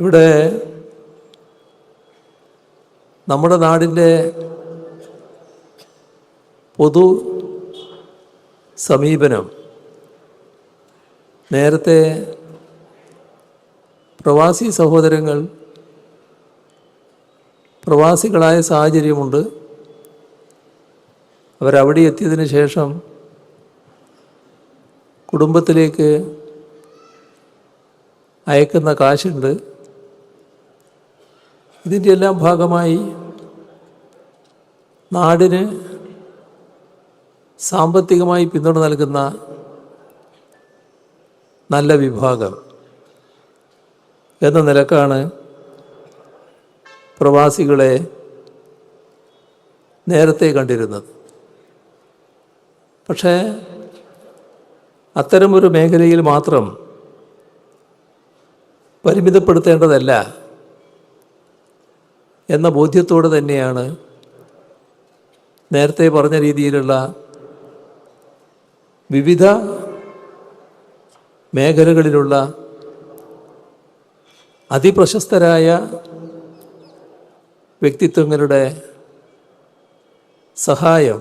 ഇവിടെ നമ്മുടെ നാടിന്റെ പൊതു സമീപനം നേരത്തെ പ്രവാസി സഹോദരങ്ങൾ പ്രവാസികളായ സാഹചര്യമുണ്ട്. അവരവിടെ എത്തിയതിന് ശേഷം കുടുംബത്തിലേക്ക് അയക്കുന്ന കാശുണ്ട്. ഇതിന്റെ എല്ലാം ഭാഗമായി നാടിന് സാമ്പത്തികമായി പിന്തുണ നൽകുന്ന നല്ല വിഭാഗം എന്ന നിലക്കാണ് പ്രവാസികളെ നേരത്തെ കണ്ടിരുന്നത്. പക്ഷേ അത്തരമൊരു മേഖലയിൽ മാത്രം പരിമിതപ്പെടുത്തേണ്ടതല്ല. എന്ന ബോധ്യത്തോടെ തന്നെയാണ് നേരത്തെ പറഞ്ഞ രീതിയിലുള്ള വിവിധ മേഖലകളിലുള്ള അതിപ്രശസ്തരായ വ്യക്തിത്വങ്ങളുടെ സഹായം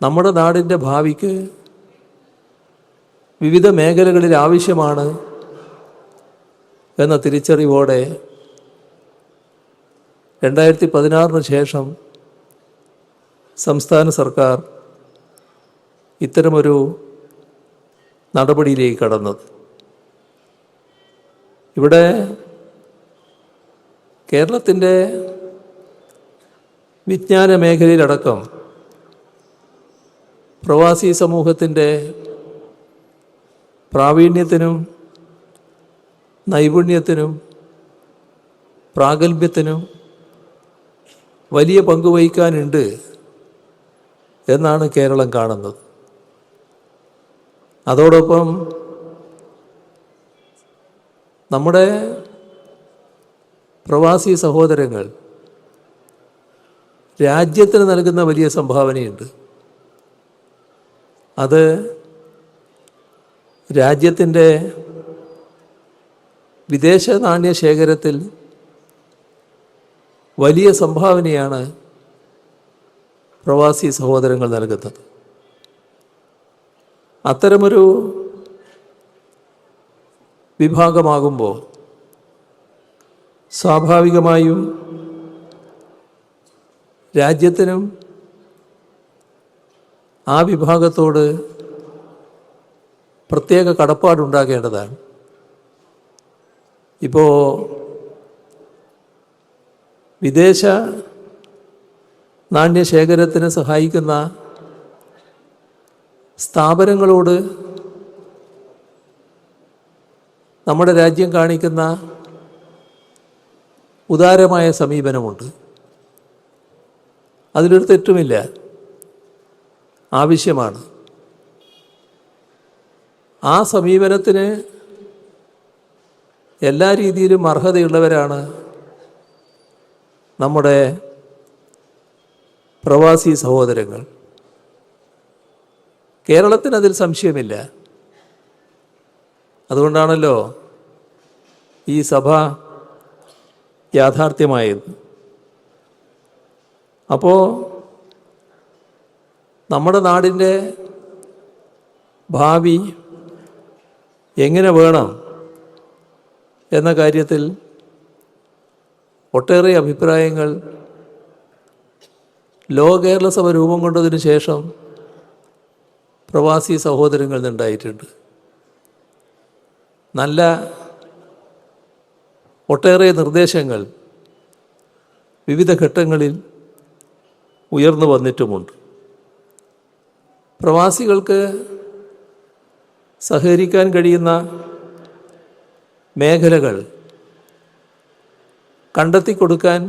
നമ്മുടെ നാടിന്റെ ഭാവിക്ക് വിവിധ മേഖലകളിൽ ആവശ്യമാണ് എന്ന തിരിച്ചറിവോടെ രണ്ടായിരത്തി പതിനാറിന് ശേഷം സംസ്ഥാന സർക്കാർ ഇത്തരമൊരു നടപടിയിലേക്ക് കടന്നത്. ഇവിടെ കേരളത്തിന്റെ വിജ്ഞാന മേഖലയിലടക്കം പ്രവാസി സമൂഹത്തിന്റെ പ്രാവീണ്യത്തിനും നൈപുണ്യത്തിനും പ്രാഗൽഭ്യത്തിനും വലിയ പങ്ക് വഹിക്കാനുണ്ട് എന്നാണ് കേരളം കാണുന്നത്. അതോടൊപ്പം നമ്മുടെ പ്രവാസി സഹോദരങ്ങൾ രാജ്യത്തിന് നൽകുന്ന വലിയ സംഭാവനയുണ്ട്. അത് രാജ്യത്തിന്റെ വിദേശ നാണ്യ ശേഖരത്തിൽ വലിയ സംഭാവനയാണ് പ്രവാസി സഹോദരങ്ങൾ നൽകുന്നത്. അത്തരമൊരു വിഭാഗമാകുമ്പോൾ സ്വാഭാവികമായും രാജ്യത്തിനും ആ വിഭാഗത്തോട് പ്രത്യേക കടപ്പാടുണ്ടാകേണ്ടതാണ്. ഇപ്പോൾ വിദേശ നാണ്യശേഖരത്തിന് സഹായിക്കുന്ന സ്ഥാപനങ്ങളോട് നമ്മുടെ രാജ്യം കാണിക്കുന്ന ഉദാരമായ സമീപനമുണ്ട്. അതിലൊരു തെറ്റുമില്ല. ആവശ്യമാണ്. ആ സമീപനത്തിന് എല്ലാ രീതിയിലും അർഹതയുള്ളവരാണ് നമ്മുടെ പ്രവാസി സഹോദരങ്ങൾ കേരളത്തിന് അതിൽ സംശയമില്ല. അതുകൊണ്ടാണല്ലോ ഈ സഭ യാഥാർത്ഥ്യമായത്. അപ്പോൾ നമ്മുടെ നാടിന്റെ ഭാവി എങ്ങനെ വേണം എന്ന കാര്യത്തിൽ ഒട്ടേറെ അഭിപ്രായങ്ങൾ. ലോ കേരള സഭ രൂപം കൊണ്ടതിന് ശേഷം പ്രവാസി സഹോദരങ്ങളിൽ നിന്നുണ്ടായിട്ടുണ്ട് നല്ല ഒട്ടേറെ നിർദ്ദേശങ്ങൾ വിവിധ ഘട്ടങ്ങളിൽ ഉയർന്നു വന്നിട്ടുമുണ്ട്. പ്രവാസികൾക്ക് സഹകരിക്കാൻ കഴിയുന്ന മേഖലകൾ കണ്ടെത്തി കൊടുക്കാൻ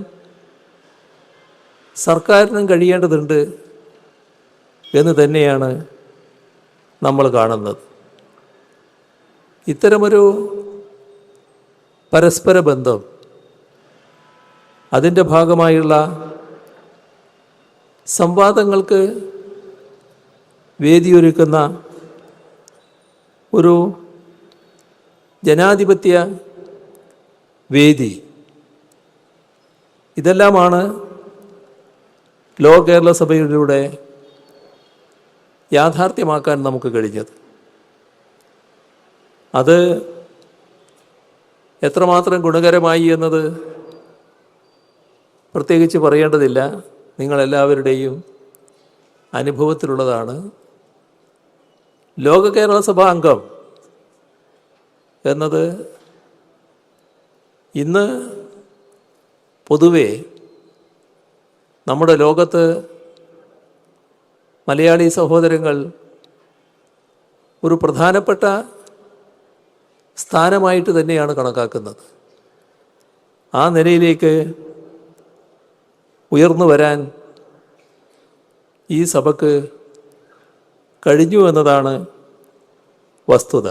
സർക്കാരിനും കഴിയേണ്ടതുണ്ട് എന്ന് തന്നെയാണ് നമ്മൾ കാണുന്നത്. ഇത്തരമൊരു പരസ്പര ബന്ധം അതിന്റെ ഭാഗമായുള്ള സംവാദങ്ങൾക്ക് വേദിയൊരുക്കുന്ന ഒരു ജനാധിപത്യ വേദി ഇതെല്ലാമാണ് ലോ കേരള സഭയിലൂടെ യാഥാർത്ഥ്യമാക്കാൻ നമുക്ക് കഴിഞ്ഞത്. അത് എത്രമാത്രം ഗുണകരമായി എന്നത് പ്രത്യേകിച്ച് പറയേണ്ടതില്ല. നിങ്ങളെല്ലാവരുടെയും അനുഭവത്തിലുള്ളതാണ്. ലോക കേരള സഭ അംഗം എന്നത് ഇന്ന് പൊതുവെ നമ്മുടെ ലോകത്ത് മലയാളി സഹോദരങ്ങൾ ഒരു പ്രധാനപ്പെട്ട സ്ഥാനമായിട്ട് തന്നെയാണ് കണക്കാക്കുന്നത്. ആ നിലയിലേക്ക് ഉയർന്നു വരാൻ ഈ സഭക്ക് കഴിഞ്ഞു എന്നതാണ് വസ്തുത.